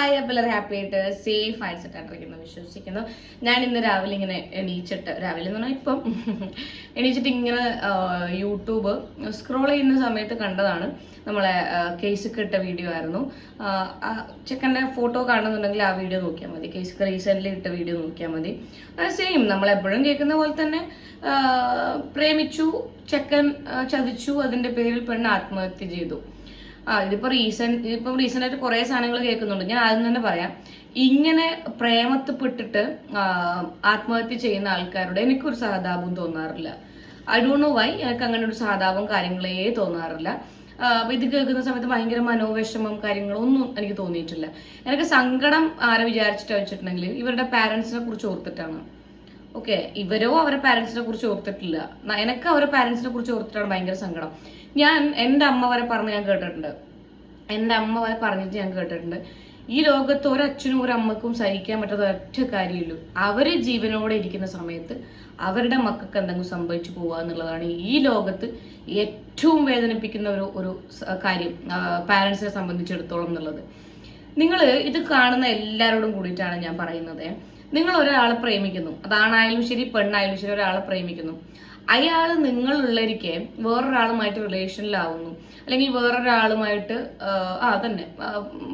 Hi എല്ലാവരും happy ആയിട്ട് safe ആയിട്ട് വിശ്വസിക്കുന്നു. ഞാൻ ഇന്ന് രാവിലെ ഇങ്ങനെ എണീച്ചിട്ട് രാവിലെ എന്ന് പറഞ്ഞാൽ ഇപ്പം എണീച്ചിട്ട് ഇങ്ങനെ യൂട്യൂബ് സ്ക്രോൾ ചെയ്യുന്ന സമയത്ത് കണ്ടതാണ് നമ്മളെ കേസൊക്കെ ഇട്ട വീഡിയോ ആയിരുന്നു. ചെക്കന്റെ ഫോട്ടോ കാണുന്നുണ്ടെങ്കിൽ ആ വീഡിയോ നോക്കിയാൽ മതി. കേസൊക്കെ റീസെന്റ്ലി ഇട്ട വീഡിയോ നോക്കിയാൽ മതി. സെയിം നമ്മൾ എപ്പോഴും കേൾക്കുന്ന പോലെ തന്നെ പ്രേമിച്ചു ചെക്കൻ ചതിച്ചു അതിന്റെ പേരിൽ പെണ്ണ് ആത്മഹത്യ ചെയ്തു. ആ ഇതിപ്പോ റീസെന്റ് ഇപ്പം റീസെന്റ് ആയിട്ട് കുറെ സാധനങ്ങൾ കേൾക്കുന്നുണ്ട്. ഞാൻ ആദ്യം തന്നെ പറയാം. ഇങ്ങനെ പ്രേമത്തിൽപ്പെട്ടിട്ട് ആത്മഹത്യ ചെയ്യുന്ന ആൾക്കാരോട് എനിക്കൊരു സഹതാപം തോന്നാറില്ല. ഐ ഡോണ്ട് നോ വൈ എനിക്ക് അങ്ങനെ ഒരു സഹതാപം കാര്യങ്ങളേ തോന്നാറില്ല. അപ്പോൾ അപ്പൊ ഇത് കേൾക്കുന്ന സമയത്ത് ഭയങ്കര മനോവിഷമം കാര്യങ്ങളൊന്നും എനിക്ക് തോന്നിയിട്ടില്ല. എനിക്ക് സങ്കടം ആരെ വിചാരിച്ചിട്ട് വെച്ചിട്ടുണ്ടെങ്കിൽ ഇവരുടെ പാരന്റ്സിനെ കുറിച്ച് ഓർത്തിട്ടാണ്. ഓക്കെ ഇവരോ അവരുടെ പാരന്റ്സിനെ കുറിച്ച് ഓർത്തിട്ടില്ല. എനിക്ക് അവരുടെ പാരന്റ്സിനെ കുറിച്ച് ഓർത്തിട്ടാണ് ഭയങ്കര സങ്കടം. ഞാൻ എന്റെ അമ്മ വരെ പറഞ്ഞ് ഞാൻ കേട്ടിട്ടുണ്ട്. എന്റെ അമ്മ വരെ പറഞ്ഞിട്ട് ഞാൻ കേട്ടിട്ടുണ്ട്. ഈ ലോകത്ത് ഒരു അച്ഛനും ഒരു അമ്മക്കും സഹിക്കാൻ പറ്റാത്ത ഒറ്റ കാര്യമുള്ളൂ. അവർ ജീവനോടെ ഇരിക്കുന്ന സമയത്ത് അവരുടെ മക്കൾക്ക് എന്തെങ്കിലും സംഭവിച്ചു പോവുക എന്നുള്ളതാണ് ഈ ലോകത്ത് ഏറ്റവും വേദനിപ്പിക്കുന്ന ഒരു ഒരു കാര്യം പാരൻസിനെ സംബന്ധിച്ചിടത്തോളം എന്നുള്ളത്. നിങ്ങൾ ഇത് കാണുന്ന എല്ലാവരോടും കൂടിയിട്ടാണ് ഞാൻ പറയുന്നത്. നിങ്ങൾ ഒരാളെ പ്രേമിക്കുന്നു. അതാണായാലും ശരി പെണ്ണായാലും ശരി ഒരാളെ പ്രേമിക്കുന്നു. അയാൾ നിങ്ങളുള്ളരിക്കെ വേറൊരാളുമായിട്ട് റിലേഷനിലാവുന്നു അല്ലെങ്കിൽ വേറൊരാളുമായിട്ട് ആ, തന്നെ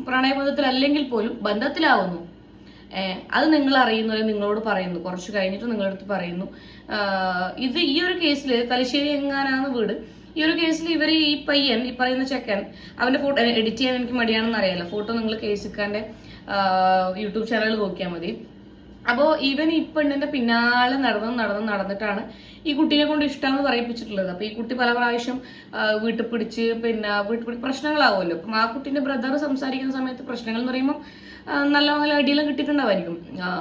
പ്രണയബന്ധത്തിൽ അല്ലെങ്കിൽ പോലും ബന്ധത്തിലാവുന്നു. അത് നിങ്ങൾ അറിയുന്നത് നിങ്ങളോട് പറയുന്നു. കുറച്ച് കഴിഞ്ഞിട്ട് നിങ്ങളടുത്ത് പറയുന്നു. ഇത് ഈ ഒരു കേസിൽ തലശ്ശേരി എങ്ങാനാണ് വീട്. ഈ ഒരു കേസിൽ ഇവർ ഈ പയ്യൻ ഈ പറയുന്ന ചെക്കൻ അവന്റെ ഫോട്ടോ എഡിറ്റ് ചെയ്യാൻ എനിക്ക് മടിയാണെന്ന് അറിയാലോ ഫോട്ടോ നിങ്ങൾ കേസിക്കാന്റെ യൂട്യൂബ് ചാനൽ നോക്കിയാൽ മതി. അപ്പോൾ ഇവൻ ഈ പെണ്ണിന്റെ പിന്നാലെ നടന്ന് നടന്ന് നടന്നിട്ടാണ് ഈ കുട്ടിയെ കൊണ്ട് ഇഷ്ടമെന്ന് പറയിപ്പിച്ചിട്ടുള്ളത്. അപ്പോൾ ഈ കുട്ടി പല പ്രാവശ്യം വീട്ടിൽ പിടിച്ച് പിന്നെ വീട്ടിൽ പിടിച്ച് പ്രശ്നങ്ങളാവുമല്ലോ. അപ്പം ആ കുട്ടീന്റെ ബ്രദർ സംസാരിക്കുന്ന സമയത്ത് പ്രശ്നങ്ങൾ എന്ന് പറയുമ്പോൾ നല്ല നല്ല അടിയെല്ലാം കിട്ടിയിട്ടുണ്ടാവായിരിക്കും.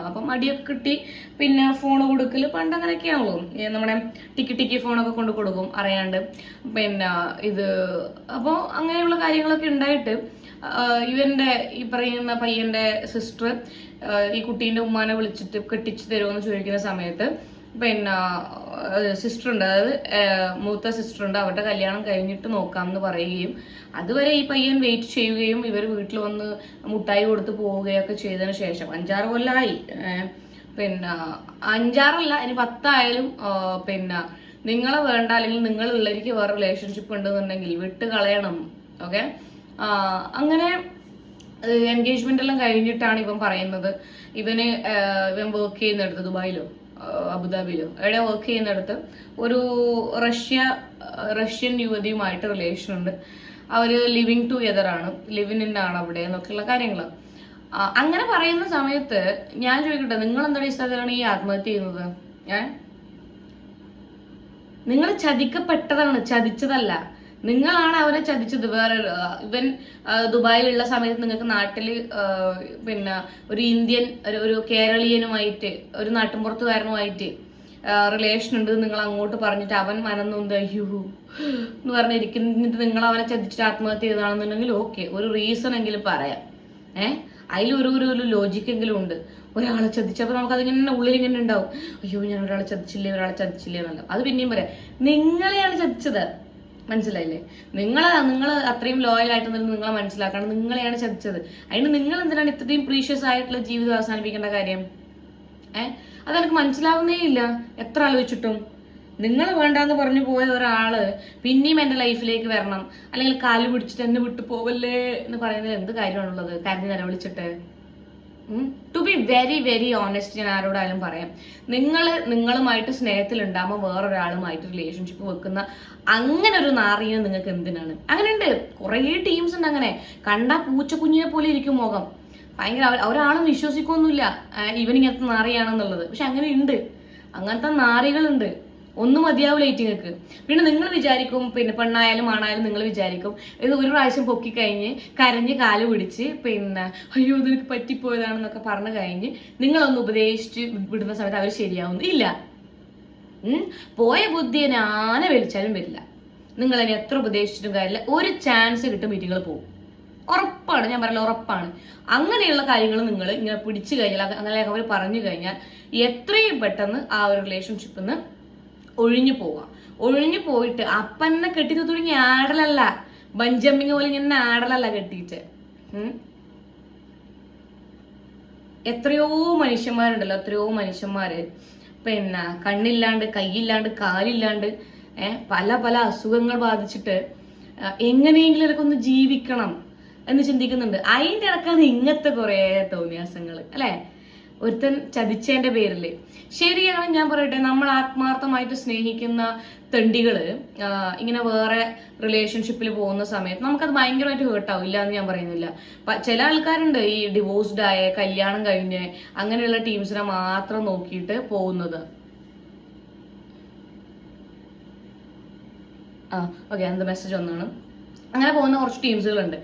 അപ്പം അടിയൊക്കെ കിട്ടി പിന്നെ ഫോൺ കൊടുക്കൽ പണ്ട് അങ്ങനെയൊക്കെയാണല്ലോ നമ്മുടെ ടിക്കി ടിക്കി ഫോണൊക്കെ കൊണ്ട് കൊടുക്കും അറിയാണ്ട്. പിന്നെ ഇത് അപ്പോൾ അങ്ങനെയുള്ള കാര്യങ്ങളൊക്കെ ഉണ്ടായിട്ട് ഇവന്റെ ഈ പറയുന്ന പയ്യന്റെ സിസ്റ്റർ ഈ കുട്ടീന്റെ ഉമ്മാനെ വിളിച്ചിട്ട് കെട്ടിച്ചു തരുമെന്ന് ചോദിക്കുന്ന സമയത്ത് പിന്നെ സിസ്റ്റർ ഉണ്ട്. അതായത് മൂത്ത സിസ്റ്റർ ഉണ്ട്. അവരുടെ കല്യാണം കഴിഞ്ഞിട്ട് നോക്കാം എന്ന് പറയുകയും അതുവരെ ഈ പയ്യൻ വെയിറ്റ് ചെയ്യുകയും ഇവർ വീട്ടിൽ വന്ന് മുട്ടായി കൊടുത്ത് പോവുകയൊക്കെ ചെയ്തതിന് ശേഷം അഞ്ചാറ് കൊല്ലമായി പിന്നെ അഞ്ചാറല്ല ഇനി പത്തായാലും പിന്നെ നിങ്ങളെ വേണ്ട അല്ലെങ്കിൽ നിങ്ങളുള്ളവർക്ക് വേറെ റിലേഷൻഷിപ്പ് ഉണ്ടെന്നുണ്ടെങ്കിൽ വിട്ട് കളയണം ഓക്കെ അങ്ങനെ എൻഗേജ്മെന്റ് എല്ലാം കഴിഞ്ഞിട്ടാണ് ഇവൻ പറയുന്നത്. ഇവന് ഇവൻ വർക്ക് ചെയ്യുന്നിടത്ത് ദുബായിലോ അബുദാബിയിലോ എവിടെ വർക്ക് ചെയ്യുന്നിടത്ത് ഒരു റഷ്യ റഷ്യൻ യുവതിയുമായിട്ട് റിലേഷൻ ഉണ്ട്. അവർ ലിവിങ് ടുഗെദർ ആണ് ലിവിൻ ഇൻ ആണ് അവിടെ എന്നൊക്കെയുള്ള കാര്യങ്ങൾ. അങ്ങനെ പറയുന്ന സമയത്ത് ഞാൻ ചോദിക്കട്ടെ നിങ്ങൾ എന്താണ് ഇഷ്ടത്തിലാണ് ഈ ആത്മഹത്യ ചെയ്യുന്നത്? ഏ? നിങ്ങൾ ചതിക്കപ്പെട്ടതാണ് ചതിച്ചതല്ല. നിങ്ങളാണ് അവരെ ചതിച്ചത്. വേറെ ഇവൻ ദുബായിലുള്ള സമയത്ത് നിങ്ങൾക്ക് നാട്ടിൽ പിന്നെ ഒരു ഇന്ത്യൻ ഒരു ഒരു കേരളീയനുമായിട്ട് ഒരു നാട്ടിൻപുറത്തുകാരനുമായിട്ട് റിലേഷൻ ഉണ്ട് നിങ്ങൾ അങ്ങോട്ട് പറഞ്ഞിട്ട് അവൻ മനന്നൊന്ത് അയ്യോ എന്ന് പറഞ്ഞിരിക്കുന്നിട്ട് നിങ്ങൾ അവനെ ചതിച്ചിട്ട് ആത്മഹത്യ ചെയ്താണെന്നുണ്ടെങ്കിൽ ഓക്കെ ഒരു റീസൺ എങ്കിലും പറയാം. ഏ? അതിലൊരു ഒരു ഒരു ലോജിക്ക് എങ്കിലും ഉണ്ട്. ഒരാളെ ചതിച്ചപ്പോൾ നമുക്ക് അതിങ്ങനെ ഉള്ളിൽ ഇങ്ങനെ ഉണ്ടാവും. അയ്യോ ഞാൻ ഒരാളെ ചതിച്ചില്ലേ ഒരാളെ ചതിച്ചില്ലേ എന്നല്ല. അത് പിന്നെയും പറയാം. നിങ്ങളെയാണ് ചതിച്ചത്. മനസ്സിലായില്ലേ? നിങ്ങൾ നിങ്ങൾ അത്രയും ലോയൽ ആയിട്ട് നിന്ന് നിങ്ങളെ മനസ്സിലാക്കണം നിങ്ങളെയാണ് ചതിച്ചത്. അതിന് നിങ്ങൾ എന്തിനാണ് ഇത്രയും പ്രീഷ്യസ് ആയിട്ടുള്ള ജീവിതം അവസാനിപ്പിക്കേണ്ട കാര്യം? ഏഹ് അതെനിക്ക് മനസ്സിലാവുന്നേ ഇല്ല. എത്ര ആലോചിച്ചിട്ടും. നിങ്ങൾ വേണ്ടാന്ന് പറഞ്ഞു പോയ ഒരാൾ പിന്നെയും എന്റെ ലൈഫിലേക്ക് വരണം. അല്ലെങ്കിൽ കാൽ പിടിച്ചിട്ട് എന്നെ വിട്ടു പോവല്ലേ എന്ന് പറയുന്നതിൽ എന്ത് കാര്യമാണുള്ളത്? കരഞ്ഞ് നിലവിളിച്ചിട്ട് to be very very honest ഞാൻ ആരോടായാലും പറയാം. നിങ്ങൾ നിങ്ങളുമായിട്ട് സ്നേഹത്തിലുണ്ടാകുമ്പോൾ വേറൊരാളുമായിട്ട് റിലേഷൻഷിപ്പ് വെക്കുന്ന അങ്ങനെ ഒരു നാറിയ നിങ്ങൾക്ക് എന്തിനാണ്? അങ്ങനെ ഉണ്ട് കുറേ ടീംസ് ഉണ്ട് അങ്ങനെ. കണ്ട പൂച്ച കുഞ്ഞിനെ പോലെ ഇരിക്കും മുഖം. ഭയങ്കര ഒരാളും വിശ്വസിക്കൊന്നുമില്ല. ഇവൻ ഇങ്ങനത്തെ നാറിയാണെന്നുള്ളത്. പക്ഷെ അങ്ങനെ ഉണ്ട് അങ്ങനത്തെ നാറികളുണ്ട്. ഒന്നും മതിയാവില്ല ഏറ്റിങ്ങൾക്ക് പിന്നെ നിങ്ങൾ വിചാരിക്കും പിന്നെ പെണ്ണായാലും ആണായാലും നിങ്ങൾ വിചാരിക്കും ഇത് ഒരു പ്രാവശ്യം പൊക്കി കഴിഞ്ഞ് കരഞ്ഞ് കാൽ പിടിച്ച് പിന്നെ അയ്യോ നിനക്ക് പറ്റിപ്പോയതാണെന്നൊക്കെ പറഞ്ഞു കഴിഞ്ഞ് നിങ്ങളൊന്ന് ഉപദേശിച്ച് വിടുന്ന സമയത്ത് അവർ ശരിയാവുന്നു. ഇല്ല. പോയ ബുദ്ധിയെ ആന വലിച്ചാലും വരില്ല. നിങ്ങൾ അതിനെ എത്ര ഉപദേശിച്ചിട്ടും കാര്യമില്ല. ഒരു ചാൻസ് കിട്ടും മീറ്റിങ്ങൾ പോകും ഉറപ്പാണ്. ഞാൻ പറയല ഉറപ്പാണ്. അങ്ങനെയുള്ള കാര്യങ്ങൾ നിങ്ങൾ ഇങ്ങനെ പിടിച്ചു കഴിഞ്ഞാൽ അങ്ങനെ അവർ പറഞ്ഞു കഴിഞ്ഞാൽ എത്രയും പെട്ടെന്ന് ആ ഒരു റിലേഷൻഷിപ്പിൽ നിന്ന് ഒഴിഞ്ഞു പോവുക. ഒഴിഞ്ഞു പോയിട്ട് അപ്പന്നെ കെട്ടി തുടങ്ങി ആടലല്ല. ബഞ്ചമ്മിങ് പോലെ ഇങ്ങനെ ആടലല്ല കെട്ടിയിട്ട് എത്രയോ മനുഷ്യന്മാരുണ്ടല്ലോ എത്രയോ മനുഷ്യന്മാര്. പിന്നെ കണ്ണില്ലാണ്ട് കൈയില്ലാണ്ട് കാലില്ലാണ്ട് പല പല അസുഖങ്ങൾ ബാധിച്ചിട്ട് എങ്ങനെയെങ്കിലും ഇതൊക്കെ ഒന്ന് ജീവിക്കണം എന്ന് ചിന്തിക്കുന്നുണ്ട്. അതിന്റെ ഇടക്കാണ് ഇങ്ങനത്തെ കുറേ തോന്നിയാസങ്ങൾ അല്ലേ? ഒരുത്തൻ ചതിച്ചതിന്റെ പേരിൽ ശരിയാണ് ഞാൻ പറയട്ടെ നമ്മൾ ആത്മാർത്ഥമായിട്ട് സ്നേഹിക്കുന്ന തെണ്ടികൾ ഇങ്ങനെ വേറെ റിലേഷൻഷിപ്പിൽ പോകുന്ന സമയത്ത് നമുക്കത് ഭയങ്കരമായിട്ട് ഹേർട്ടാവും ഇല്ല എന്ന് ഞാൻ പറയുന്നില്ല. ചില ആൾക്കാരുണ്ട് ഈ ഡിവോഴ്സ്ഡ് ആയ കല്യാണം കഴിഞ്ഞ് അങ്ങനെയുള്ള ടീംസിനെ മാത്രം നോക്കിയിട്ട് പോകുന്നത്. ആ ഓക്കെ എന്താ മെസ്സേജ് ഒന്നാണ് അങ്ങനെ പോകുന്ന കുറച്ച് ടീംസുകളുണ്ട്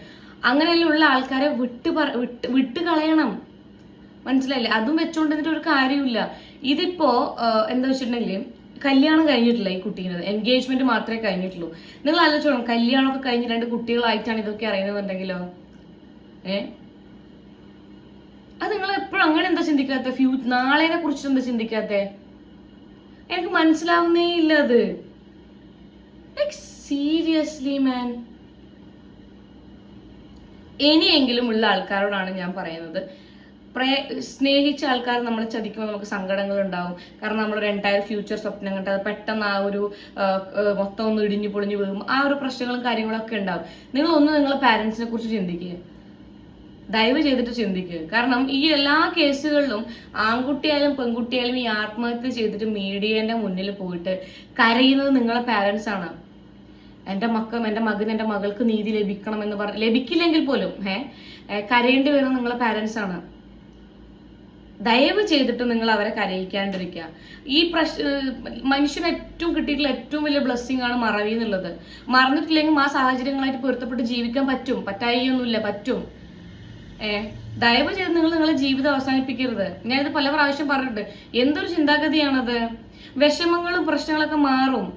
അങ്ങനെയുള്ള ആൾക്കാരെ വിട്ട് വിട്ട് വിട്ട് കളയണം മനസ്സിലായില്ലേ? അതും വെച്ചോണ്ടിട്ട് ഒരു കാര്യമില്ല ഇതിപ്പോ എന്താ വെച്ചിട്ടുണ്ടെങ്കിൽ കല്യാണം കഴിഞ്ഞിട്ടില്ല ഈ കുട്ടീനത്. എൻഗേജ്മെന്റ് മാത്രമേ കഴിഞ്ഞിട്ടുള്ളൂ. നിങ്ങൾ ആലോചിച്ചോളൂ കല്യാണമൊക്കെ കഴിഞ്ഞ് രണ്ട് കുട്ടികളായിട്ടാണ് ഇതൊക്കെ അറിയുന്നുണ്ടെങ്കിലോ ഏ? അത് നിങ്ങൾ എപ്പോഴും അങ്ങനെ എന്താ ചിന്തിക്കാത്ത? ഫ്യൂ നാളെനെ കുറിച്ച് എന്താ ചിന്തിക്കാത്തെ? എനിക്ക് മനസ്സിലാവുന്നേ ഇല്ല അത്. സീരിയസ്ലി മാൻ ഇനിയെങ്കിലും ഉള്ള ആൾക്കാരോടാണ് ഞാൻ പറയുന്നത്. പ്രേ സ്നേഹിച്ച ആൾക്കാർ നമ്മളെ ചതിക്കുമ്പോൾ നമുക്ക് സങ്കടങ്ങൾ ഉണ്ടാവും കാരണം നമ്മളൊരു എന്റയർ ഫ്യൂച്ചർ സ്വപ്നം കണ്ട് അത് പെട്ടെന്ന് ആ ഒരു മൊത്തം ഒന്ന് ഇടിഞ്ഞു പൊളിഞ്ഞു വീഴും. ആ ഒരു പ്രശ്നങ്ങളും കാര്യങ്ങളൊക്കെ ഉണ്ടാവും. നിങ്ങൾ ഒന്ന് നിങ്ങളെ പാരൻസിനെ കുറിച്ച് ചിന്തിക്കുക ദയവ് ചെയ്തിട്ട് ചിന്തിക്കുക കാരണം ഈ എല്ലാ കേസുകളിലും ആൺകുട്ടിയായാലും പെൺകുട്ടിയായാലും ഈ ആത്മഹത്യ ചെയ്തിട്ട് മീഡിയന്റെ മുന്നിൽ പോയിട്ട് കരയുന്നത് നിങ്ങളെ പാരൻസ് ആണ്. എന്റെ മക്കൾ എന്റെ മകന് എന്റെ മകൾക്ക് നീതി ലഭിക്കണം എന്ന് പറഞ്ഞ ലഭിക്കില്ലെങ്കിൽ പോലും ഏഹ് കരയേണ്ടി വരുന്നത് നിങ്ങളെ പാരൻസ് ആണ്. ദയവ് ചെയ്തിട്ട് നിങ്ങൾ അവരെ കരയിക്കാണ്ടിരിക്കുക. ഈ പ്രശ്ന മനുഷ്യന് ഏറ്റവും കിട്ടിയിട്ടുള്ള ഏറ്റവും വലിയ ബ്ലെസ്സിങ് ആണ് മറവി എന്നുള്ളത്. മറന്നിട്ടില്ലെങ്കിൽ ആ സാഹചര്യങ്ങളായിട്ട് പൊരുത്തപ്പെട്ട് ജീവിക്കാൻ പറ്റും. പറ്റായിയൊന്നുമില്ല പറ്റും. ഏ ദയവ് ചെയ്ത് നിങ്ങൾ നിങ്ങളെ ജീവിതം അവസാനിപ്പിക്കരുത്. ഞാനിത് പല പ്രാവശ്യം പറഞ്ഞിട്ടുണ്ട്. എന്തൊരു ചിന്താഗതിയാണത്? വിഷമങ്ങളും പ്രശ്നങ്ങളൊക്കെ മാറും.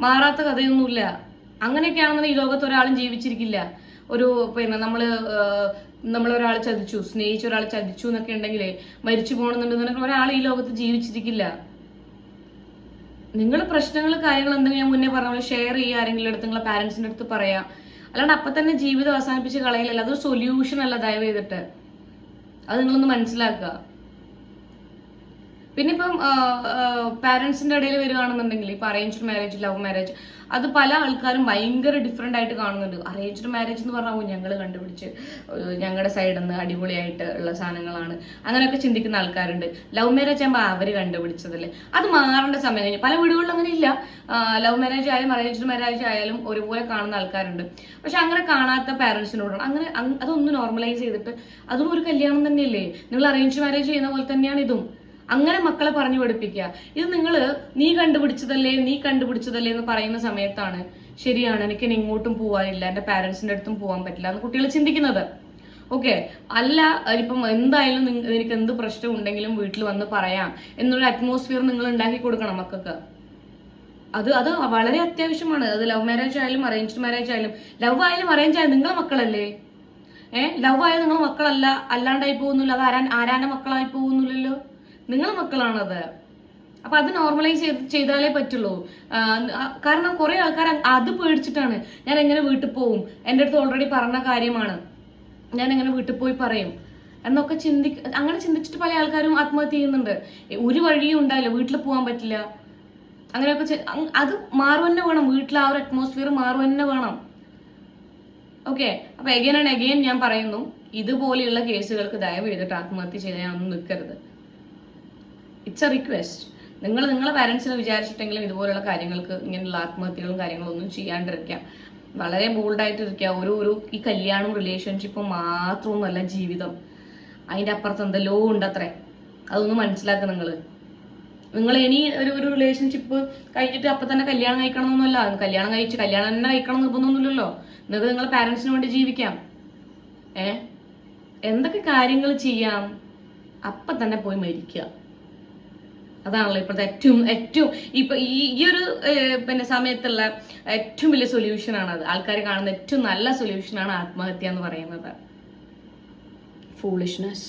മാറാത്ത കഥയൊന്നുമില്ല. അങ്ങനെയൊക്കെയാണെന്ന് ഈ ലോകത്ത് ഒരാളും ജീവിച്ചിരിക്കില്ല. ഒരു പിന്നെ നമ്മൾ നമ്മളൊരാൾ ചതിച്ചു സ്നേഹിച്ച ഒരാൾ ചതിച്ചു എന്നൊക്കെ ഉണ്ടെങ്കിൽ മരിച്ചു പോകണമെന്നുണ്ടെന്നുണ്ടെങ്കിൽ ഒരാൾ ഈ ലോകത്ത് ജീവിച്ചിരിക്കില്ല. നിങ്ങൾ പ്രശ്നങ്ങൾ കാര്യങ്ങൾ എന്തെങ്കിലും ഞാൻ മുന്നേ പറഞ്ഞ ഷെയർ ചെയ്യുക ആരെങ്കിലും അടുത്ത് നിങ്ങളെ പാരന്റ്സിന്റെ അടുത്ത് പറയാം. അല്ലാണ്ട് അപ്പൊ തന്നെ ജീവിതം അവസാനിപ്പിച്ച് കളയിലല്ല അതൊരു സൊല്യൂഷൻ അല്ല ദയവ് ചെയ്തിട്ട്. അത് നിങ്ങളൊന്ന് മനസ്സിലാക്കുക. പിന്നെ ഇപ്പം പാരന്റ്സിന്റെ ഇടയിൽ വരികയാണെന്നുണ്ടെങ്കിൽ ഇപ്പൊ അറേഞ്ച്ഡ് മാരേജ് ലവ് മാരേജ് അത് പല ആൾക്കാരും ഭയങ്കര ഡിഫറെന്റ് ആയിട്ട് കാണുന്നുണ്ട്. അറേഞ്ച്ഡ് മാരേജ് എന്ന് പറഞ്ഞാൽ ഞങ്ങൾ കണ്ടുപിടിച്ച് ഞങ്ങളുടെ സൈഡിൽ നിന്ന് അടിപൊളിയായിട്ട് ഉള്ള സാധനങ്ങളാണ്. അങ്ങനെയൊക്കെ ചിന്തിക്കുന്ന ആൾക്കാരുണ്ട്. ലവ് മാരേജ് ആകുമ്പോൾ അവർ കണ്ടുപിടിച്ചതല്ലേ? അത് മാറേണ്ട സമയം കഴിഞ്ഞു. പല വീടുകളിലും അങ്ങനെ ഇല്ല. ലവ് മാരേജ് ആയാലും അറേഞ്ച്ഡ് മാരേജ് ആയാലും ഒരുപോലെ കാണുന്ന ആൾക്കാരുണ്ട്. പക്ഷെ അങ്ങനെ കാണാത്ത പാരന്റ്സിനോടാണ് അങ്ങനെ അങ്- അതൊന്ന് നോർമലൈസ് ചെയ്തിട്ട് അതും ഒരു കല്യാണം തന്നെയല്ലേ? നിങ്ങൾ അറേഞ്ച് മാരേജ് ചെയ്യുന്ന പോലെ തന്നെയാണ് ഇതും. അങ്ങനെ മക്കളെ പറഞ്ഞു പഠിപ്പിക്കുക. ഇത് നിങ്ങൾ നീ കണ്ടുപിടിച്ചതല്ലേ നീ കണ്ടുപിടിച്ചതല്ലേ എന്ന് പറയുന്ന സമയത്താണ് ശരിയാണ് എനിക്ക് ഇങ്ങോട്ടും പോകാനില്ല എന്റെ പാരൻസിന്റെ അടുത്തും പോകാൻ പറ്റില്ല എന്ന് കുട്ടികൾ ചിന്തിക്കുന്നത്. ഓക്കെ? അല്ല ഇപ്പം എന്തായാലും നിങ്ങൾ എനിക്ക് എന്ത് പ്രശ്നം ഉണ്ടെങ്കിലും വീട്ടിൽ വന്ന് പറയാം എന്നൊരു അറ്റ്മോസ്ഫിയർ നിങ്ങൾ ഉണ്ടാക്കി കൊടുക്കണം മക്കൾക്ക്. അത് അത് വളരെ അത്യാവശ്യമാണ്. അത് ലവ് മാരേജ് ആയാലും അറേഞ്ച്ഡ് മാരേജ് ആയാലും. ലവ് ആയാലും അറേഞ്ച് ആയാലും നിങ്ങളെ മക്കളല്ലേ? ഏഹ് ലവ് ആയാലും നിങ്ങളെ മക്കളല്ല. അല്ലാണ്ടായി പോകുന്നില്ല. അത് ആരാൻ ആരാന്റെ മക്കളായി പോകുന്നില്ലല്ലോ? നിങ്ങളെ മക്കളാണത് അപ്പൊ അത് നോർമലൈസ് ചെയ്ത് ചെയ്താലേ പറ്റുള്ളൂ. കാരണം കുറെ ആൾക്കാർ അത് പേടിച്ചിട്ടാണ് ഞാൻ എങ്ങനെ വീട്ടിൽ പോവും? എന്റെ അടുത്ത് ഓൾറെഡി പറഞ്ഞ കാര്യമാണ്. ഞാൻ എങ്ങനെ വീട്ടിൽ പോയി പറയും? എന്നൊക്കെ ചിന്തി അങ്ങനെ ചിന്തിച്ചിട്ട് പല ആൾക്കാരും ആത്മഹത്യ ചെയ്യുന്നുണ്ട്. ഒരു വഴിയും ഉണ്ടായില്ല. വീട്ടിൽ പോകാൻ പറ്റില്ല. അങ്ങനെയൊക്കെ അത് മാറുക തന്നെ വേണം. വീട്ടിൽ ആ ഒരു അറ്റ്മോസ്ഫിയർ മാറുതന്നെ വേണം. ഓക്കെ? അപ്പൊ എഗെയിൻ ആൻഡ് എഗൈൻ ഞാൻ പറയുന്നു ഇതുപോലെയുള്ള കേസുകൾക്ക് ദയവ് ചെയ്തിട്ട് ആത്മഹത്യ ചെയ്യാൻ ഒന്നും നിൽക്കരുത്. ഇറ്റ്സ് എ റിക്വസ്റ്റ് നിങ്ങൾ നിങ്ങളെ പാരൻസിനെ വിചാരിച്ചിട്ടെങ്കിലും ഇതുപോലുള്ള കാര്യങ്ങൾക്ക് ഇങ്ങനെയുള്ള ആത്മഹത്യകളും കാര്യങ്ങളും ഒന്നും ചെയ്യാണ്ടിരിക്കാം. വളരെ ബോൾഡായിട്ട് ഇരിക്കുക ഒരു ഒരു ഈ കല്യാണവും റിലേഷൻഷിപ്പും മാത്രമൊന്നുമല്ല ജീവിതം. അതിന്റെ അപ്പുറത്ത് എന്തെല്ലോ ഉണ്ടത്രേ? അതൊന്ന് മനസ്സിലാക്കുക നിങ്ങൾ നിങ്ങൾ ഇനി ഒരു ഒരു റിലേഷൻഷിപ്പ് കഴിഞ്ഞിട്ട് അപ്പം തന്നെ കല്യാണം കഴിക്കണം എന്നൊന്നുമല്ല കല്യാണം കഴിച്ച് കല്യാണം തന്നെ കഴിക്കണം നിർബന്ധമൊന്നുമില്ലല്ലോ. നിങ്ങൾക്ക് നിങ്ങളെ പാരൻസിന് വേണ്ടി ജീവിക്കാം. ഏ? എന്തൊക്കെ കാര്യങ്ങൾ ചെയ്യാം? അപ്പം തന്നെ പോയി മരിക്കുക. അതാണല്ലോ ഇപ്പോഴത്തെ ഏറ്റവും ഏറ്റവും ഇപ്പൊ ഈ ഒരു പിന്നെ സമയത്തുള്ള ഏറ്റവും വലിയ സൊല്യൂഷൻ ആണ് അത് ആൾക്കാർ കാണുന്ന ഏറ്റവും നല്ല സൊല്യൂഷൻ ആണ് ആത്മഹത്യ എന്ന് പറയുന്നത്. ഫൂളിഷ്നെസ്